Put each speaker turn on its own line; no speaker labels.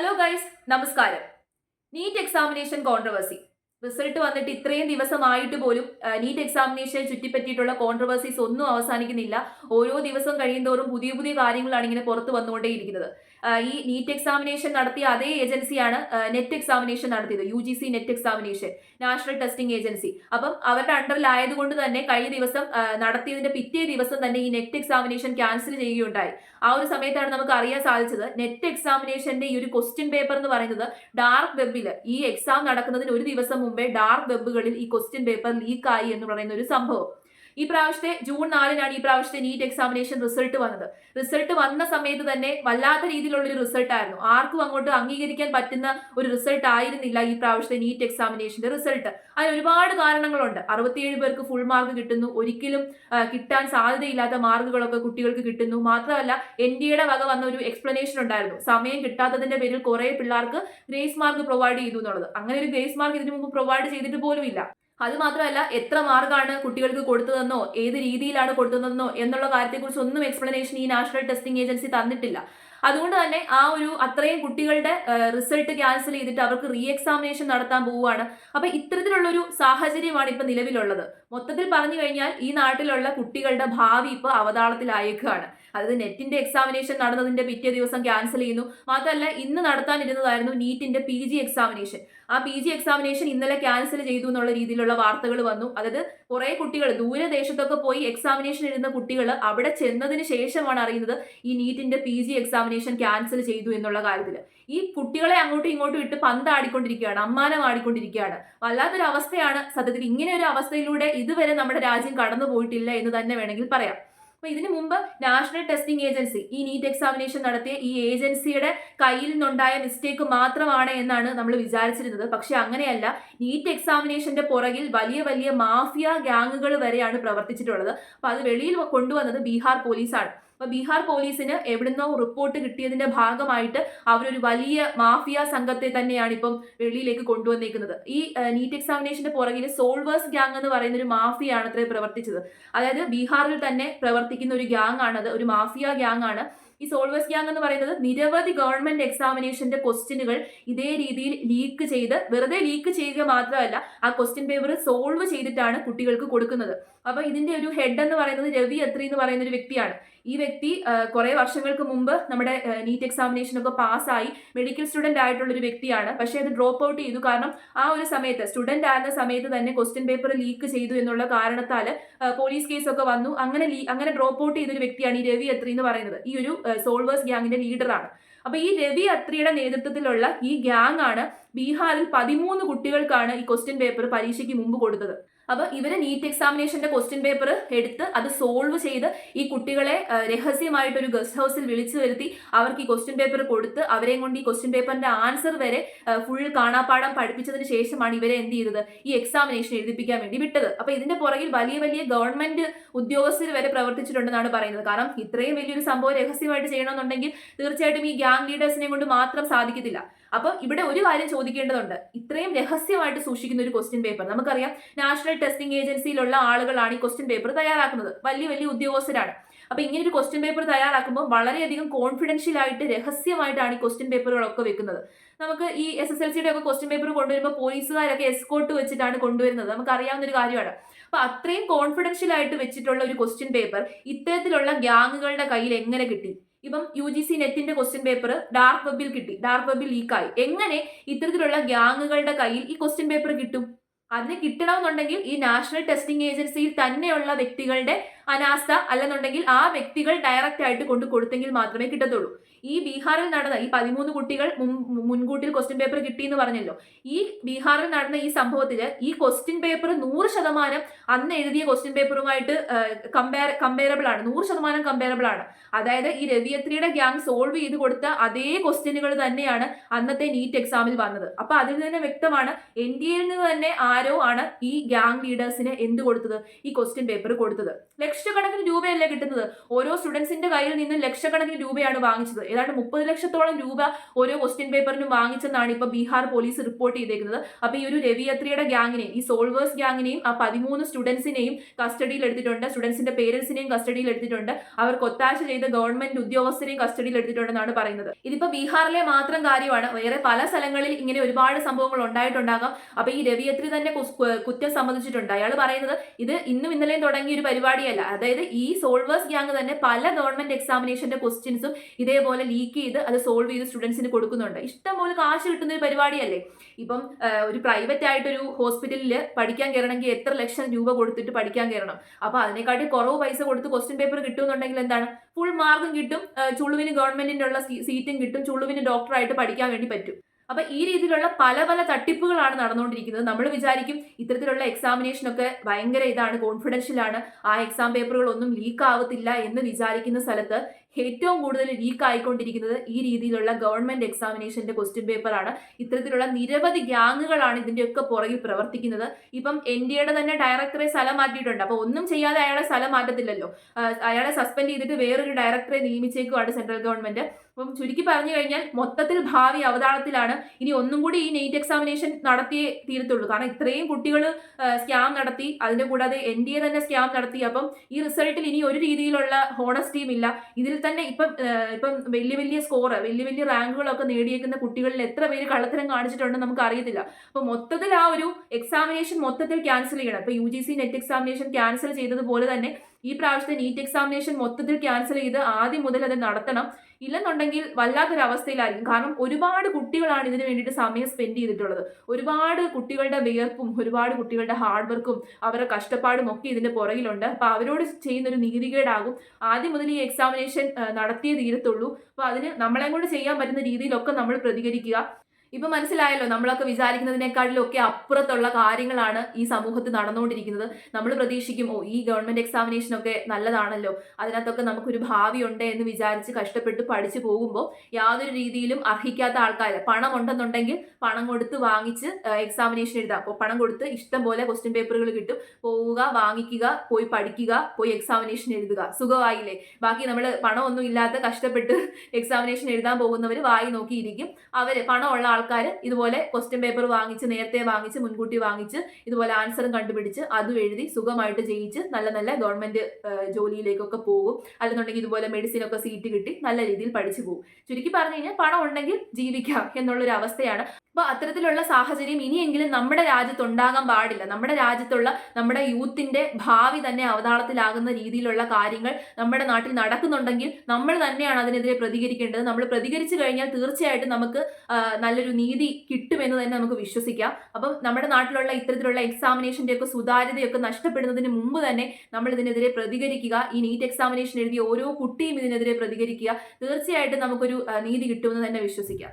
Hello guys നമസ്കാരം. NEET examination controversy result വന്നിട്ട് ഇത്രയും ദിവസമായിട്ട് പോലും നീറ്റ് എക്സാമിനേഷനെ ചുറ്റിപ്പറ്റിയിട്ടുള്ള കോൺട്രവേഴ്സീസ് ഒന്നും അവസാനിക്കുന്നില്ല. ഓരോ ദിവസം കഴിയുന്തോറും പുതിയ പുതിയ കാര്യങ്ങളാണ് ഇങ്ങനെ പുറത്തു വന്നുകൊണ്ടേയിരിക്കുന്നത്. ഈ നീറ്റ് എക്സാമിനേഷൻ നടത്തിയ അതേ ഏജൻസിയാണ് നെറ്റ് എക്സാമിനേഷൻ നടത്തിയത് U G C NET examination national testing agency അപ്പം അവരുടെ അണ്ടറിലായതുകൊണ്ട് തന്നെ കഴിഞ്ഞ ദിവസം നടത്തിയതിന്റെ പിറ്റേ ദിവസം തന്നെ ഈ നെറ്റ് എക്സാമിനേഷൻ ക്യാൻസൽ ചെയ്യുകയുണ്ടായി. ആ ഒരു സമയത്താണ് നമുക്ക് അറിയാൻ സാധിച്ചത് നെറ്റ് എക്സാമിനേഷന്റെ ഈ ഒരു ക്വസ്റ്റ്യൻ പേപ്പർ എന്ന് പറയുന്നത് ഡാർക്ക് വെബിൽ ഈ എക്സാം നടക്കുന്നതിന് ഒരു ദിവസം മുമ്പേ ഡാർക്ക് വെബുകളിൽ ഈ ക്വസ്റ്റ്യൻ പേപ്പർ ലീക്കായി എന്ന് പറയുന്ന ഒരു സംഭവം. ഈ പ്രാവശ്യത്തെ ജൂൺ നാലിനാണ് ഈ പ്രാവശ്യത്തെ നീറ്റ് എക്സാമിനേഷൻ റിസൾട്ട് വന്നത്. റിസൾട്ട് വന്ന സമയത്ത് തന്നെ വല്ലാത്ത രീതിയിലുള്ള ഒരു റിസൾട്ട് ആയിരുന്നു. ആർക്കും അങ്ങോട്ട് അംഗീകരിക്കാൻ പറ്റുന്ന ഒരു റിസൾട്ട് ആയിരുന്നില്ല ഈ പ്രാവശ്യത്തെ നീറ്റ് എക്സാമിനേഷന്റെ റിസൾട്ട് അതിന് ഒരുപാട് കാരണങ്ങളുണ്ട്. അറുപത്തിയേഴ് പേർക്ക് ഫുൾ മാർക്ക് കിട്ടുന്നു. ഒരിക്കലും കിട്ടാൻ സാധ്യതയില്ലാത്ത മാർക്കുകളൊക്കെ കുട്ടികൾക്ക് കിട്ടുന്നു. മാത്രമല്ല എൻ ഡി എയുടെ വക വന്ന ഒരു എക്സ്പ്ലനേഷൻ ഉണ്ടായിരുന്നു. സമയം കിട്ടാത്തതിന്റെ പേരിൽ കുറെ പിള്ളേർക്ക് ഗ്രേസ് മാർക്ക് പ്രൊവൈഡ് ചെയ്തു എന്നുള്ളത്. അങ്ങനെ ഒരു ഗ്രേസ് മാർക്ക് ഇതിനു മുമ്പ് പ്രൊവൈഡ് ചെയ്തിട്ട് പോലും ഇല്ല. അത് മാത്രമല്ല എത്ര മാർക്കാണ് കുട്ടികൾക്ക് കൊടുത്തതെന്നോ ഏത് രീതിയിലാണ് കൊടുത്തതെന്നോ എന്നുള്ള കാര്യത്തെക്കുറിച്ച് ഒന്നും എക്സ്പ്ലനേഷൻ ഈ നാഷണൽ ടെസ്റ്റിംഗ് ഏജൻസി തന്നിട്ടില്ല. അതുകൊണ്ട് തന്നെ ആ ഒരു അത്രയും കുട്ടികളുടെ റിസൾട്ട് ക്യാൻസൽ ചെയ്തിട്ട് അവർക്ക് റീ എക്സാമിനേഷൻ നടത്താൻ പോവുകയാണ്. അപ്പൊ ഇത്തരത്തിലുള്ള ഒരു സാഹചര്യമാണ് ഇപ്പൊ നിലവിലുള്ളത്. മൊത്തത്തിൽ പറഞ്ഞു കഴിഞ്ഞാൽ ഈ നാട്ടിലുള്ള കുട്ടികളുടെ ഭാവി ഇപ്പൊ അവതാളത്തിലായേക്കാണ്. അതായത് നെറ്റിന്റെ എക്സാമിനേഷൻ നടന്നതിന്റെ പിറ്റേ ദിവസം ക്യാൻസൽ ചെയ്യുന്നു. മാത്രമല്ല ഇന്ന് നടത്താനിരുന്നതായിരുന്നു നീറ്റിന്റെ പി ജി എക്സാമിനേഷൻ ആ പി ജി എക്സാമിനേഷൻ ഇന്നലെ ക്യാൻസൽ ചെയ്തു എന്നുള്ള രീതിയിലുള്ള വാർത്തകൾ വന്നു. അതായത് കുറെ കുട്ടികൾ ദൂരദേശത്തൊക്കെ പോയി എക്സാമിനേഷൻ ഇരുന്ന കുട്ടികൾ അവിടെ ചെന്നതിന് ശേഷമാണ് അറിയുന്നത് ഈ നീറ്റിന്റെ പി ജി എക്സാമിനേഷൻ ക്യാൻസൽ ചെയ്തു എന്നുള്ള കാര്യത്തിൽ ഈ കുട്ടികളെ അങ്ങോട്ടും ഇങ്ങോട്ടും ഇട്ട് പന്താടിക്കൊണ്ടിരിക്കുകയാണ് അമ്മാനം ആടിക്കൊണ്ടിരിക്കുകയാണ്. വല്ലാത്തൊരു അവസ്ഥയാണ് സത്യത്തിൽ ഇങ്ങനെ ഒരു അവസ്ഥയിലൂടെ ഇതുവരെ നമ്മുടെ രാജ്യം കടന്നു പോയിട്ടില്ല എന്ന് തന്നെ വേണമെങ്കിൽ പറയാം. അപ്പൊ ഇതിനു മുമ്പ് നാഷണൽ ടെസ്റ്റിംഗ് ഏജൻസി ഈ നീറ്റ് എക്സാമിനേഷൻ നടത്തിയ ഈ ഏജൻസിയുടെ കയ്യിൽ നിന്നുണ്ടായ മിസ്റ്റേക്ക് മാത്രമാണ് എന്നാണ് നമ്മൾ വിചാരിച്ചിരുന്നത്. പക്ഷെ അങ്ങനെയല്ല. നീറ്റ് എക്സാമിനേഷന്റെ പുറകിൽ വലിയ വലിയ മാഫിയ ഗ്യാങ്ങുകൾ വരെയാണ് പ്രവർത്തിച്ചിട്ടുള്ളത്. അപ്പൊ അത് വെളിയിൽ കൊണ്ടുവന്നത് ബീഹാർ പോലീസാണ്. അപ്പൊ ബീഹാർ പോലീസിന് എവിടുന്നോ റിപ്പോർട്ട് കിട്ടിയതിന്റെ ഭാഗമായിട്ട് അവരൊരു വലിയ മാഫിയ സംഘത്തെ തന്നെയാണ് ഇപ്പം വെളിയിലേക്ക് കൊണ്ടുവന്നേക്കുന്നത്. ഈ നീറ്റ് എക്സാമിനേഷന്റെ പുറകിൽ സോൾവേഴ്സ് ഗ്യാങ് എന്ന് പറയുന്ന ഒരു മാഫിയാണ് അത്ര പ്രവർത്തിച്ചത്. അതായത് ബീഹാറിൽ തന്നെ പ്രവർത്തിക്കുന്ന ഒരു ഗ്യാങ് ആണത് ഒരു മാഫിയ ഗ്യാങ് ആണ്. ഈ സോൾവേഴ്സ് ഗ്യാങ് എന്ന് പറയുന്നത് നിരവധി ഗവൺമെന്റ് എക്സാമിനേഷന്റെ ക്വസ്റ്റ്യനുകൾ ഇതേ രീതിയിൽ ലീക്ക് ചെയ്ത് വെറുതെ ലീക്ക് ചെയ്യുക മാത്രമല്ല ആ ക്വസ്റ്റ്യൻ പേപ്പർ സോൾവ് ചെയ്തിട്ടാണ് കുട്ടികൾക്ക് കൊടുക്കുന്നത്. അപ്പൊ ഇതിന്റെ ഒരു ഹെഡ് എന്ന് പറയുന്നത് രവി അത്രി എന്ന് പറയുന്ന ഒരു വ്യക്തിയാണ്. ഈ വ്യക്തി കുറേ വർഷങ്ങൾക്ക് മുമ്പ് നമ്മുടെ നീറ്റ് എക്സാമിനേഷൻ ഒക്കെ പാസ്സായി മെഡിക്കൽ സ്റ്റുഡന്റ് ആയിട്ടുള്ള ഒരു വ്യക്തിയാണ്. പക്ഷേ അത് ഡ്രോപ്പ് ഔട്ട് ചെയ്തു. കാരണം ആ ഒരു സമയത്ത് സ്റ്റുഡന്റ് ആയിരുന്ന സമയത്ത് തന്നെ ക്വസ്റ്റ്യൻ പേപ്പർ ലീക്ക് ചെയ്തു എന്നുള്ള കാരണത്താൽ പോലീസ് കേസ് ഒക്കെ വന്നു. അങ്ങനെ ലീ- അങ്ങനെ ഡ്രോപ്പ് ഔട്ട് ചെയ്തൊരു വ്യക്തിയാണ് ഈ രവി അത്രി എന്ന് പറയുന്നത്. ഈ ഒരു സോൾവേഴ്സ് ഗ്യാങ്ങിന്റെ ലീഡറാണ്. അപ്പൊ ഈ രവി അത്രിയുടെ നേതൃത്വത്തിലുള്ള ഈ ഗ്യാങ് ആണ് ബീഹാറിൽ പതിമൂന്ന് കുട്ടികൾക്കാണ് ഈ ക്വസ്റ്റ്യൻ പേപ്പർ പരീക്ഷയ്ക്ക് മുമ്പ് കൊടുത്തത്. അപ്പൊ ഇവർ നീറ്റ് എക്സാമിനേഷന്റെ ക്വസ്റ്റ്യൻ പേപ്പർ എടുത്ത് അത് സോൾവ് ചെയ്ത് ഈ കുട്ടികളെ രഹസ്യമായിട്ട് ഒരു ഗസ്റ്റ് ഹൗസിൽ വിളിച്ചു വരുത്തി. അവർക്ക് ഈ ക്വസ്റ്റ്യൻ പേപ്പർ കൊടുത്ത് അവരെയും കൊണ്ട് ഈ ക്വസ്റ്റ്യൻ പേപ്പറിന്റെ ആൻസർ വരെ ഫുൾ കാണാപ്പാടം പഠിപ്പിച്ചതിന് ശേഷമാണ് ഇവരെ എന്ത് ചെയ്തത്? ഈ എക്സാമിനേഷൻ എഴുതിപ്പിക്കാൻ വേണ്ടി വിട്ടത്. അപ്പൊ ഇതിന്റെ പുറകിൽ വലിയ വലിയ ഗവൺമെന്റ് ഉദ്യോഗസ്ഥർ വരെ പ്രവർത്തിച്ചിട്ടുണ്ടെന്നാണ് പറയുന്നത്. കാരണം ഇത്രയും വലിയൊരു സംഭവം രഹസ്യമായിട്ട് ചെയ്യണമെന്നുണ്ടെങ്കിൽ തീർച്ചയായിട്ടും ഈ ഗ്യാങ് ലീഡേഴ്സിനെ കൊണ്ട് മാത്രം സാധിക്കത്തില്ല. അപ്പൊ ഇവിടെ ഒരു കാര്യം ചോദിക്കേണ്ടതുണ്ട്. ഇത്രയും രഹസ്യമായിട്ട് സൂക്ഷിക്കുന്ന ഒരു ക്വസ്റ്റ്യൻ പേപ്പർ നമുക്കറിയാം. നാഷണൽ ടെസ്റ്റിംഗ് ഏജൻസിയിലുള്ള ആളുകളാണ് ഈ ക്വസ്റ്റ്യൻ പേപ്പർ തയ്യാറാക്കുന്നത്. വലിയ വലിയ ഉദ്യോഗസ്ഥരാണ്. അപ്പൊ ഇങ്ങനെ ഒരു ക്വസ്റ്റ്യൻ പേപ്പർ തയ്യാറാക്കുമ്പോൾ വളരെയധികം കോൺഫിഡൻഷ്യൽ ആയിട്ട് രഹസ്യമായിട്ടാണ് ഈ ക്വസ്റ്റ്യൻ പേപ്പറുകളൊക്കെ വെക്കുന്നത്. നമുക്ക് ഈ എസ് എസ് എൽ സിയുടെ ഒക്കെ ക്വസ്റ്റ്യൻ പേപ്പർ കൊണ്ടുവരുമ്പോൾ പോലീസുകാരൊക്കെ എസ്കോട്ട് വെച്ചിട്ടാണ് കൊണ്ടുവരുന്നത്. നമുക്ക് അറിയാവുന്ന ഒരു കാര്യമാണ്. അപ്പൊ അത്രയും കോൺഫിഡൻഷ്യൽ ആയിട്ട് വെച്ചിട്ടുള്ള ഒരു ക്വസ്റ്റ്യൻ പേപ്പർ ഇത്തരത്തിലുള്ള ഗ്യാങ്ങുകളുടെ കയ്യിൽ എങ്ങനെ കിട്ടി? ഇപ്പം യു ജി സി നെറ്റിന്റെ ക്വസ്റ്റ്യൻ പേപ്പർ ഡാർക്ക് വെബിൽ കിട്ടി. ഡാർക്ക് വെബിൽ ലീക്കായി എങ്ങനെ ഇത്തരത്തിലുള്ള ഗ്യാങ്ങുകളുടെ കയ്യിൽ ഈ ക്വസ്റ്റ്യൻ പേപ്പർ കിട്ടും? അതിന് കിട്ടണമെന്നുണ്ടെങ്കിൽ ഈ നാഷണൽ ടെസ്റ്റിംഗ് ഏജൻസിയിൽ തന്നെയുള്ള വ്യക്തികളുടെ അനാസ്ഥ അല്ലെന്നുണ്ടെങ്കിൽ ആ വ്യക്തികൾ ഡയറക്റ്റ് ആയിട്ട് കൊണ്ട് കൊടുത്തെങ്കിൽ മാത്രമേ കിട്ടത്തുള്ളൂ. ഈ ബീഹാറിൽ നടന്ന ഈ പതിമൂന്ന് കുട്ടികൾ മുൻകൂട്ടിയിൽ ക്വസ്റ്റ്യൻ പേപ്പർ കിട്ടി എന്ന് പറഞ്ഞല്ലോ. ഈ ബീഹാറിൽ നടന്ന ഈ സംഭവത്തിൽ ഈ ക്വസ്റ്റ്യൻ പേപ്പർ നൂറ് ശതമാനം അന്ന് എഴുതിയ ക്വസ്റ്റ്യൻ പേപ്പറുമായിട്ട് കമ്പയർ കമ്പയറബിൾ ആണ്. നൂറ് ശതമാനം കമ്പയറബിൾ ആണ്. അതായത് ഈ രവിയത്രിയുടെ ഗ്യാങ് സോൾവ് ചെയ്ത് കൊടുത്ത അതേ ക്വസ്റ്റ്യനുകൾ തന്നെയാണ് അന്നത്തെ നീറ്റ് എക്സാമിൽ വന്നത്. അപ്പൊ അതിൽ നിന്ന് വ്യക്തമാണ് എൻ ഡി എയിൽ നിന്ന് തന്നെ ആരോ ആണ് ഈ ഗ്യാങ് ലീഡേഴ്സിന് എന്ത് കൊടുത്തത്? ഈ ക്വസ്റ്റ്യൻ പേപ്പർ കൊടുത്തത്. ലക്ഷക്കണക്കിന് രൂപയല്ലേ കിട്ടുന്നത്? ഓരോ സ്റ്റുഡൻസിന്റെ കയ്യിൽ നിന്ന് ലക്ഷക്കണക്കിന് രൂപയാണ് വാങ്ങിച്ചത്. ഏതാണ്ട് മുപ്പത് ലക്ഷത്തോളം രൂപ ഓരോ ക്വസ്റ്റ്യൻ പേപ്പറിനും വാങ്ങിച്ചെന്നാണ് ഇപ്പൊ ബീഹാർ പോലീസ് റിപ്പോർട്ട് ചെയ്തേക്കുന്നത്. അപ്പൊ ഈ ഒരു രവി അത്രിയുടെ ഗ്യാങ്ങിനെയും ഈ സോൾവേഴ്സ് ഗ്യാങ്ങിനെയും ആ പതിമൂന്ന് സ്റ്റുഡൻസിനെയും കസ്റ്റഡിയിൽ എടുത്തിട്ടുണ്ട്. സ്റ്റുഡൻസിന്റെ പേരൻസിനെയും കസ്റ്റഡിയിൽ എടുത്തിട്ടുണ്ട്. അവർക്ക് ഒത്താശ ചെയ്ത ഗവൺമെന്റ് ഉദ്യോഗസ്ഥരെയും കസ്റ്റഡിയിൽ എടുത്തിട്ടുണ്ടെന്നാണ് പറയുന്നത്. ഇതിപ്പോ ബീഹാറിലെ മാത്രം കാര്യമാണ്. വേറെ പല സ്ഥലങ്ങളിൽ ഇങ്ങനെ ഒരുപാട് സംഭവങ്ങൾ ഉണ്ടായിട്ടുണ്ടാകാം. അപ്പൊ ഈ രവി അത്രി തന്നെ കുറ്റം സമ്മതിച്ചിട്ടുണ്ട്. അയാൾ പറയുന്നത് ഇത് ഇന്നും ഇന്നലെയും തുടങ്ങിയ ഒരു പരിപാടിയല്ല. അതായത് ഈ സോൾവേഴ്സ് ഗ്യാങ് തന്നെ പല ഗവൺമെന്റ് എക്സാമിനേഷന്റെ ക്വസ്റ്റ്യൻസും ഇതേപോലെ ലീക്ക് ചെയ്ത് അത് സോൾവ് ചെയ്ത് സ്റ്റുഡൻസിന് കൊടുക്കുന്നുണ്ട്. ഇഷ്ടം പോലെ കാശ് കിട്ടുന്ന ഒരു പരിപാടിയല്ലേ? ഇപ്പം ഒരു പ്രൈവറ്റ് ആയിട്ടൊരു ഹോസ്പിറ്റലിൽ പഠിക്കാൻ കയറണമെങ്കിൽ എത്ര ലക്ഷം രൂപ കൊടുത്തിട്ട് പഠിക്കാൻ കയറണം? അപ്പൊ അതിനെക്കാട്ടി കുറവ് പൈസ കൊടുത്ത് ക്വസ്റ്റ്യൻ പേപ്പർ കിട്ടുമെന്നുണ്ടെങ്കിൽ എന്താണ്? ഫുൾ മാർക്കും കിട്ടും ചുളുവിന് ഗവൺമെന്റിന്റെ ഉള്ള സീറ്റും കിട്ടും ചുളുവിന് ഡോക്ടറായിട്ട് പഠിക്കാൻ വേണ്ടി പറ്റും. അപ്പൊ ഈ രീതിയിലുള്ള പല പല തട്ടിപ്പുകളാണ് നടന്നുകൊണ്ടിരിക്കുന്നത്. നമ്മൾ വിചാരിക്കും ഇത്തരത്തിലുള്ള എക്സാമിനേഷൻ ഒക്കെ ഭയങ്കര ഇതാണ് കോൺഫിഡൻഷ്യൽ ആണ്. ആ എക്സാം പേപ്പറുകൾ ഒന്നും ലീക്ക് ആവത്തില്ല എന്ന് വിചാരിക്കുന്ന സ്ഥലത്ത് ഏറ്റവും കൂടുതൽ ലീക്ക് ആയിക്കൊണ്ടിരിക്കുന്നത് ഈ രീതിയിലുള്ള ഗവൺമെന്റ് എക്സാമിനേഷന്റെ ക്വസ്റ്റ്യൻ പേപ്പറാണ് ഇത്തരത്തിലുള്ള നിരവധി ഗ്യാങ്ങുകളാണ് ഇതിന്റെയൊക്കെ പുറകിൽ പ്രവർത്തിക്കുന്നത്. ഇപ്പം എൻ ഡി എയുടെ തന്നെ ഡയറക്ടറെ സ്ഥലം മാറ്റിയിട്ടുണ്ട്. അപ്പൊ ഒന്നും ചെയ്യാതെ അയാളെ സ്ഥലം മാറ്റത്തില്ലല്ലോ. അയാളെ സസ്പെൻഡ് ചെയ്തിട്ട് വേറൊരു ഡയറക്ടറെ നിയമിച്ചേക്കുവാണ് സെൻട്രൽ ഗവൺമെന്റ് അപ്പം ചുരുക്കി പറഞ്ഞു കഴിഞ്ഞാൽ മൊത്തത്തിൽ ഭാവി അവതാളത്തിലാണ് ഇനി ഒന്നും കൂടി ഈ നെയ്റ്റ് എക്സാമിനേഷൻ നടത്തിയേ തീരത്തുള്ളൂ. കാരണം ഇത്രയും കുട്ടികൾ സ്കാം നടത്തി അതിന്റെ കൂടാതെ എൻ ഡി എ തന്നെ സ്കാം നടത്തി അപ്പം ഈ റിസൾട്ടിൽ ഇനി ഒരു രീതിയിലുള്ള ഹോണസ്റ്റിയും ഇല്ല. ഇതിൽ തന്നെ ഇപ്പം ഇപ്പം വലിയ വലിയ സ്കോർ വലിയ വലിയ റാങ്കുകളൊക്കെ നേടിയേക്കുന്ന കുട്ടികളിൽ എത്ര പേര് കള്ളത്തരം കാണിച്ചിട്ടുണ്ടെന്ന് നമുക്ക് അറിയത്തില്ല അപ്പം മൊത്തത്തിൽ ആ ഒരു എക്സാമിനേഷൻ മൊത്തത്തിൽ ക്യാൻസൽ ചെയ്യണം. ഇപ്പം U G C NET examination cancel ചെയ്തതുപോലെ തന്നെ ഈ പ്രാവശ്യത്തെ നീറ്റ് എക്സാമിനേഷൻ മൊത്തത്തിൽ ക്യാൻസൽ ചെയ്ത് ആദ്യം മുതൽ അത് നടത്തണം. ഇല്ലെന്നുണ്ടെങ്കിൽ വല്ലാത്തൊരു അവസ്ഥയിലായിരിക്കും കാരണം ഒരുപാട് കുട്ടികളാണ് ഇതിനു വേണ്ടിയിട്ട് സമയം സ്പെൻഡ് ചെയ്തിട്ടുള്ളത്. ഒരുപാട് കുട്ടികളുടെ വിയർപ്പും ഒരുപാട് കുട്ടികളുടെ ഹാർഡ് വർക്കും അവരുടെ കഷ്ടപ്പാടും ഒക്കെ ഇതിന്റെ പുറകിലുണ്ട്. അപ്പൊ അവരോട് ചെയ്യുന്ന ഒരു നീതികേടാകും. ആദ്യം മുതൽ ഈ എക്സാമിനേഷൻ നടത്തിയേ തീരത്തുള്ളൂ. അപ്പൊ അതിന് നമ്മളെ കൊണ്ട് ചെയ്യാൻ പറ്റുന്ന രീതിയിലൊക്കെ നമ്മൾ പ്രതികരിക്കുക. ഇപ്പൊ മനസ്സിലായല്ലോ നമ്മളൊക്കെ വിചാരിക്കുന്നതിനേക്കാളിലും ഒക്കെ അപ്പുറത്തുള്ള കാര്യങ്ങളാണ് ഈ സമൂഹത്തിൽ നടന്നുകൊണ്ടിരിക്കുന്നത്. നമ്മൾ പ്രതീക്ഷിക്കും ഓ ഈ ഗവൺമെന്റ് എക്സാമിനേഷൻ ഒക്കെ നല്ലതാണല്ലോ. അതിനകത്തൊക്കെ നമുക്കൊരു ഭാവി ഉണ്ട് എന്ന് വിചാരിച്ച് കഷ്ടപ്പെട്ട് പഠിച്ചു പോകുമ്പോൾ യാതൊരു രീതിയിലും അർഹിക്കാത്ത ആൾക്കാർ പണം ഉണ്ടെന്നുണ്ടെങ്കിൽ പണം കൊടുത്ത് വാങ്ങിച്ച് എക്സാമിനേഷൻ എഴുതാം അപ്പോൾ പണം കൊടുത്ത് ഇഷ്ടം പോലെ ക്വസ്റ്റ്യൻ പേപ്പറുകൾ കിട്ടും. പോവുക വാങ്ങിക്കുക പോയി പഠിക്കുക പോയി എക്സാമിനേഷൻ എഴുതുക. സുഖമായില്ലേ? ബാക്കി നമ്മൾ പണമൊന്നും ഇല്ലാത്ത കഷ്ടപ്പെട്ട് എക്സാമിനേഷൻ എഴുതാൻ പോകുന്നവർ വായി നോക്കിയിരിക്കും. അവർ പണമുള്ള ആൾക്കാർ ഇതുപോലെ ക്വസ്റ്റ്യൻ പേപ്പർ വാങ്ങിച്ച് നേരത്തെ വാങ്ങിച്ച് മുൻകൂട്ടി വാങ്ങിച്ച് ഇതുപോലെ ആൻസറും കണ്ടുപിടിച്ച് അതും എഴുതി സുഖമായിട്ട് ജയിച്ച് നല്ല നല്ല ഗവൺമെന്റ് ജോലിയിലേക്കൊക്കെ പോകും. അല്ലെന്നുണ്ടെങ്കിൽ ഇതുപോലെ മെഡിസിൻ ഒക്കെ സീറ്റ് കിട്ടി നല്ല രീതിയിൽ പഠിച്ചു പോകും. ചുരുക്കി പറഞ്ഞു കഴിഞ്ഞാൽ പണം ഉണ്ടെങ്കിൽ ജീവിക്കാം എന്നുള്ളൊരു അവസ്ഥയാണ്. അപ്പൊ അത്തരത്തിലുള്ള സാഹചര്യം ഇനിയെങ്കിലും നമ്മുടെ രാജ്യത്ത് ഉണ്ടാകാൻ പാടില്ല. നമ്മുടെ രാജ്യത്തുള്ള നമ്മുടെ യൂത്തിന്റെ ഭാവി തന്നെ അവതാളത്തിലാകുന്ന രീതിയിലുള്ള കാര്യങ്ങൾ നമ്മുടെ നാട്ടിൽ നടക്കുന്നുണ്ടെങ്കിൽ നമ്മൾ തന്നെയാണ് അതിനെതിരെ പ്രതികരിക്കേണ്ടത്. നമ്മൾ പ്രതികരിച്ചു കഴിഞ്ഞാൽ തീർച്ചയായിട്ടും നമുക്ക് ആ, നല്ലൊരു നീതി കിട്ടുമെന്ന് തന്നെ നമുക്ക് വിശ്വസിക്കാം. അപ്പം നമ്മുടെ നാട്ടിലുള്ള ഇത്തരത്തിലുള്ള എക്സാമിനേഷന്റെ ഒക്കെ സുതാര്യതയൊക്കെ നഷ്ടപ്പെടുന്നതിന് മുമ്പ് തന്നെ നമ്മൾ ഇതിനെതിരെ പ്രതികരിക്കുക. ഈ നീറ്റ് എക്സാമിനേഷൻ എഴുതിയ ഓരോ കുട്ടിയും ഇതിനെതിരെ പ്രതികരിക്കുക. തീർച്ചയായിട്ടും നമുക്കൊരു നീതി കിട്ടുമെന്ന് തന്നെ വിശ്വസിക്കാം.